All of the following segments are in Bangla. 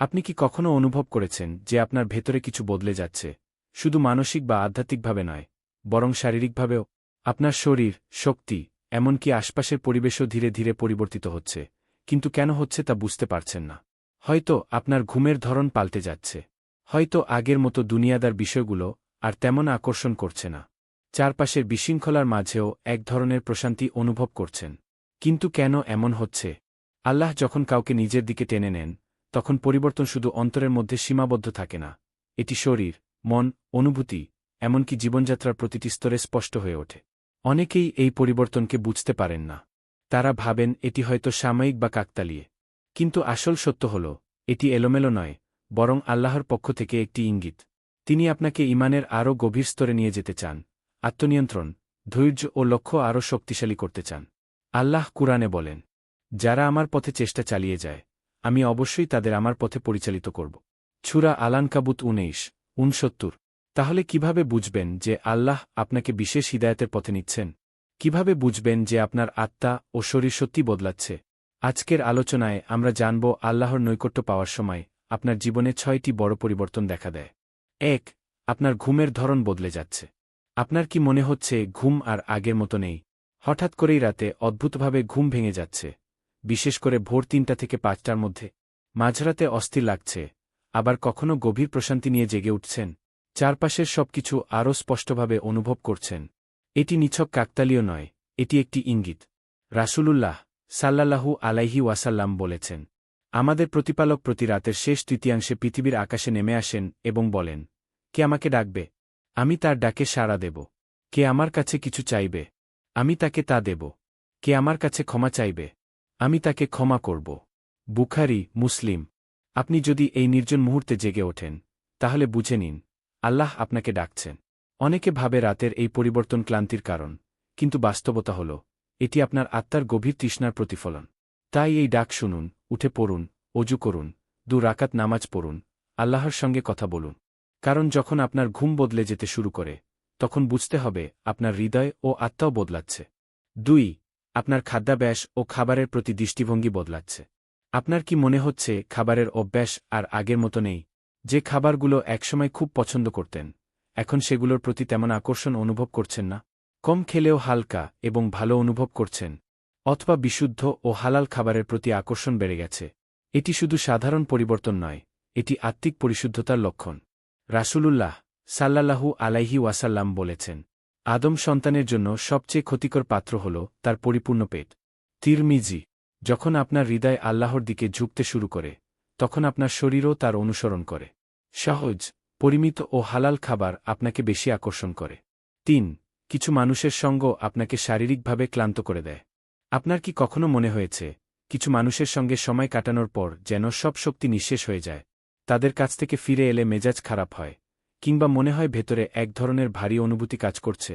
আপনি কি কখনো অনুভব করেছেন যে আপনার ভেতরে কিছু বদলে যাচ্ছে? শুধু মানসিক বা আধ্যাত্মিকভাবে নয়, বরং শারীরিকভাবেও। আপনার শরীর, শক্তি, এমনকি আশপাশের পরিবেশও ধীরে ধীরে পরিবর্তিত হচ্ছে, কিন্তু কেন হচ্ছে তা বুঝতে পারছেন না। হয়তো আপনার ঘুমের ধরন পাল্টে যাচ্ছে, হয়তো আগের মতো দুনিয়াদার বিষয়গুলো আর তেমন আকর্ষণ করছে না। চারপাশের বিশৃঙ্খলার মাঝেও এক ধরনের প্রশান্তি অনুভব করছেন। কিন্তু কেন এমন হচ্ছে? আল্লাহ যখন কাউকে নিজের দিকে টেনে নেন তখন পরিবর্তন শুধু অন্তরের মধ্যে সীমাবদ্ধ থাকে না। এটি শরীর, মন, অনুভূতি, এমনকি জীবনযাত্রার প্রতিটি স্তরে স্পষ্ট হয়ে ওঠে। অনেকেই এই পরিবর্তনকে বুঝতে পারেন না। তারা ভাবেন এটি হয়তো সাময়িক বা কাকতালিয়ে। কিন্তু আসল সত্য হল, এটি এলোমেলো নয়, বরং আল্লাহর পক্ষ থেকে একটি ইঙ্গিত। তিনি আপনাকে ইমানের আরও গভীর স্তরে নিয়ে যেতে চান, আত্মনিয়ন্ত্রণ, ধৈর্য ও লক্ষ্য আরও শক্তিশালী করতে চান। আল্লাহ কুরআনে বলেন, যারা আমার পথে চেষ্টা চালিয়ে যায় আমি অবশ্যই তাদের আমার পথে পরিচালিত করব। ছুরা আলানকাবুত উনেইশ উনসত্তর। তাহলে কীভাবে বুঝবেন যে আল্লাহ আপনাকে বিশেষ হিদায়তের পথে নিচ্ছেন? কীভাবে বুঝবেন যে আপনার আত্মা ও শরীর সত্যি বদলাচ্ছে? আজকের আলোচনায় আমরা জানব আল্লাহর নৈকট্য পাওয়ার সময় আপনার জীবনে ছয়টি বড় পরিবর্তন দেখা দেয়। এক, আপনার ঘুমের ধরন বদলে যাচ্ছে। আপনার কি মনে হচ্ছে ঘুম আর আগের মতো নেই? হঠাৎ করেই রাতে অদ্ভুতভাবে ঘুম ভেঙে যাচ্ছে। বিশেষ করে ভোর তিনটা থেকে পাঁচটার মধ্যে। মাঝরাতে অস্থির লাগছে। আবার কখনো গভীর প্রশান্তি নিয়ে জেগে উঠছেন। চারপাশের সবকিছু আরও স্পষ্টভাবে অনুভব করছেন। এটি নিছক কাকতালীয় নয়, এটি একটি ইঙ্গিত। রাসূলুল্লাহ সাল্লাল্লাহু আলাইহি ওয়াসাল্লাম বলেছেন, আমাদের প্রতিপালক প্রতি রাতের শেষ তৃতীয়াংশে পৃথিবীর আকাশে নেমে আসেন এবং বলেন, কে আমাকে ডাকবে? আমি তার ডাকে সাড়া দেব। কে আমার কাছে কিছু চাইবে? আমি তাকে তা দেব। কে আমার কাছে ক্ষমা চাইবে? আমি তাকে ক্ষমা করব। বুখারি, মুসলিম, আপনি যদি এই নির্জন মুহূর্তে জেগে ওঠেন, তাহলে বুঝে নিন, আল্লাহ আপনাকে ডাকছেন। অনেকে ভাবে রাতের এই পরিবর্তন ক্লান্তির কারণ, কিন্তু বাস্তবতা হল, এটি আপনার আত্মার গভীর তৃষ্ণার প্রতিফলন। তাই এই ডাক শুনুন, উঠে পড়ুন, অজু করুন, দু রাকাত নামাজ পড়ুন, আল্লাহর সঙ্গে কথা বলুন। কারণ যখন আপনার ঘুম বদলে যেতে শুরু করে, তখন বুঝতে হবে আপনার হৃদয় ও আত্মাও বদলাচ্ছে। দুই আপনার খাদ্যাভ্যাস ও খাবারের প্রতি দৃষ্টিভঙ্গি বদলাচ্ছে। আপনার কি মনে হচ্ছে খাবারের অভ্যাস আর আগের মতো নেই? যে খাবারগুলো একসময় খুব পছন্দ করতেন, এখন সেগুলোর প্রতি তেমন আকর্ষণ অনুভব করছেন না। কম খেলেও হালকা এবং ভালো অনুভব করছেন, অথবা বিশুদ্ধ ও হালাল খাবারের প্রতি আকর্ষণ বেড়ে গেছে। এটি শুধু সাধারণ পরিবর্তন নয়, এটি আত্মিক পরিশুদ্ধতার লক্ষণ। রাসূলুল্লাহ সাল্লাল্লাহু আলাইহি ওয়াসাল্লাম বলেছেন আদম সন্তানের জন্য সবচেয়ে ক্ষতিকর পাত্র হল তার পরিপূর্ণ পেট। তিরমিজি, যখন আপনার হৃদয় আল্লাহর দিকে ঝুঁকতে শুরু করে, তখন আপনার শরীরও তার অনুসরণ করে। সহজ, পরিমিত ও হালাল খাবার আপনাকে বেশি আকর্ষণ করে। তিন, কিছু মানুষের সঙ্গ আপনাকে শারীরিকভাবে ক্লান্ত করে দেয়। আপনার কি কখনো মনে হয়েছে, কিছু মানুষের সঙ্গে সময় কাটানোর পর যেন সব শক্তি নিঃশেষ হয়ে যায়? তাদের কাছ থেকে ফিরে এলে মেজাজ খারাপ হয় কিংবা মনে হয় ভেতরে এক ধরনের ভারী অনুভূতি কাজ করছে।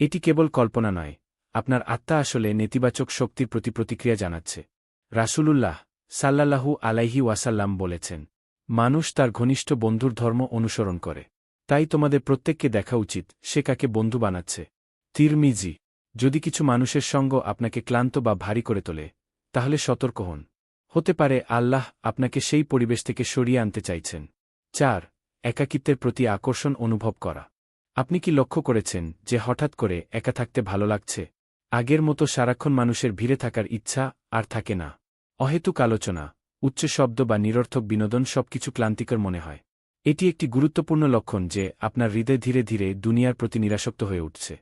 এটি কেবল কল্পনা নয়, আপনার আত্মা আসলে নেতিবাচক শক্তির প্রতি প্রতিক্রিয়া জানাচ্ছে। রাসূলুল্লাহ সাল্লাল্লাহু আলাইহি ওয়াসাল্লাম বলেছেন, মানুষ তার ঘনিষ্ঠ বন্ধুর ধর্ম অনুসরণ করে। তাই তোমাদের প্রত্যেককে দেখা উচিত সে কাকে বন্ধু বানাচ্ছে। তিরমিজি, যদি কিছু মানুষের সঙ্গ আপনাকে ক্লান্ত বা ভারী করে তোলে, তাহলে সতর্ক হন। হতে পারে আল্লাহ আপনাকে সেই পরিবেশ থেকে সরিয়ে আনতে চাইছেন। চার একাকিত্বের প্রতি আকর্ষণ অনুভব করা। আপনি কি লক্ষ্য করেছেন যে হঠাৎ করে একা থাকতে ভালো লাগছে? আগের মতো সারাক্ষণ মানুষের ভিড়ে থাকার ইচ্ছা আর থাকে না। অহেতুক আলোচনা, উচ্চ শব্দ বা নিরর্থক বিনোদন সবকিছু ক্লান্তিকর মনে হয়। এটি একটি গুরুত্বপূর্ণ লক্ষণ যে আপনার হৃদয় ধীরে ধীরে দুনিয়ার প্রতি নিরাসক্ত হয়ে উঠছে।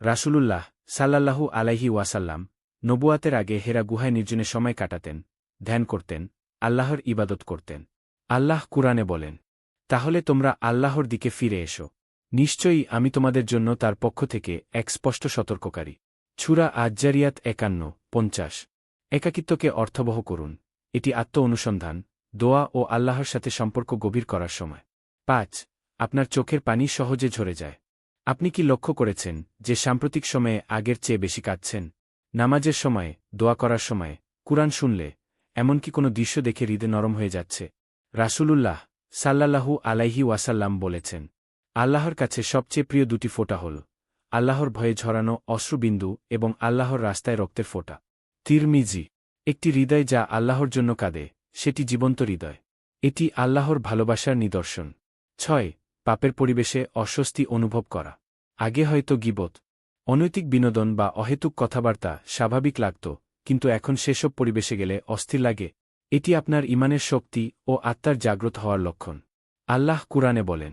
রাসূলুল্লাহ সাল্লাল্লাহু আলাইহি ওয়াসাল্লাম নবুয়াতের আগে হেরা গুহায় নির্জনে সময় কাটাতেন, ধ্যান করতেন, আল্লাহর ইবাদত করতেন। আল্লাহ কুরআনে বলেন তাহলে তোমরা আল্লাহর দিকে ফিরে এসো। নিশ্চয়ই আমি তোমাদের জন্য তার পক্ষ থেকে এক স্পষ্ট সতর্ককারী। ছুরা আজ্জারিয়াত একান্ন, পঞ্চাশ। একাকিত্বকে অর্থবহ করুন। এটি আত্ম অনুসন্ধান দোয়া ও আল্লাহর সাথে সম্পর্ক গভীর করার সময়। পাঁচ, আপনার চোখের পানি সহজে ঝরে যায়। আপনি কি লক্ষ্য করেছেন যে সাম্প্রতিক সময়ে আগের চেয়ে বেশি কাঁদছেন? নামাজের সময়, দোয়া করার সময়, কুরআন শুনলে এমনকি কোনো দৃশ্য দেখে হৃদে নরম হয়ে যাচ্ছে। রাসূলুল্লাহ সাল্লাল্লাহু আলাইহি ওয়াসাল্লাম বলেছেন, আল্লাহর কাছে সবচেয়ে প্রিয় দুটি ফোঁটা হল, আল্লাহর ভয়ে ঝরানো অশ্রুবিন্দু এবং আল্লাহর রাস্তায় রক্তের ফোঁটা। তিরমিজি, একটি হৃদয় যা আল্লাহর জন্য কাঁদে, সেটি জীবন্ত হৃদয়। এটি আল্লাহর ভালোবাসার নিদর্শন। ছয়, পাপের পরিবেশে অস্বস্তি অনুভব করা। আগে হয়তো গিবত, অনৈতিক বিনোদন বা অহেতুক কথাবার্তা স্বাভাবিক লাগত, কিন্তু এখন সেসব পরিবেশে গেলে অস্থির লাগে এটি আপনার ইমানের শক্তি ও আত্মার জাগ্রত হওয়ার লক্ষণ। আল্লাহ কুরআনে বলেন,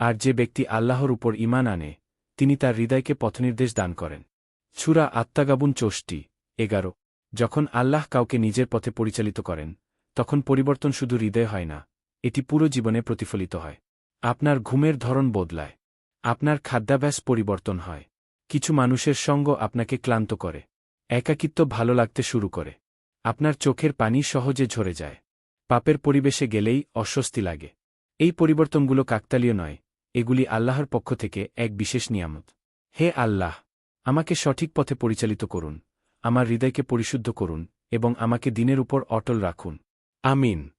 আর যে ব্যক্তি আল্লাহর উপর ইমান আনে, তিনি তার হৃদয়কে পথনির্দেশ দান করেন। ছুরা আত্মাগাবুন চোষ্টি এগারো। যখন আল্লাহ কাউকে নিজের পথে পরিচালিত করেন, তখন পরিবর্তন শুধু হৃদয় হয় না, এটি পুরো জীবনে প্রতিফলিত হয়। আপনার ঘুমের ধরন বদলায়, আপনার খাদ্যাভ্যাস পরিবর্তন হয়, কিছু মানুষের সঙ্গ আপনাকে ক্লান্ত করে, একাকিত্ব ভালো লাগতে শুরু করে। আপনার চোখের পানি সহজে ঝরে যায়। পাপের পরিবেশে গেলেই অস্বস্তি লাগে। এই পরিবর্তনগুলো কাকতালীয় নয়, এগুলি আল্লাহর পক্ষ থেকে এক বিশেষ নিয়ামত। হে আল্লাহ, আমাকে সঠিক পথে পরিচালিত করুন, আমার হৃদয়কে পরিশুদ্ধ করুন এবং আমাকে দিনের উপর অটল রাখুন। আমিন।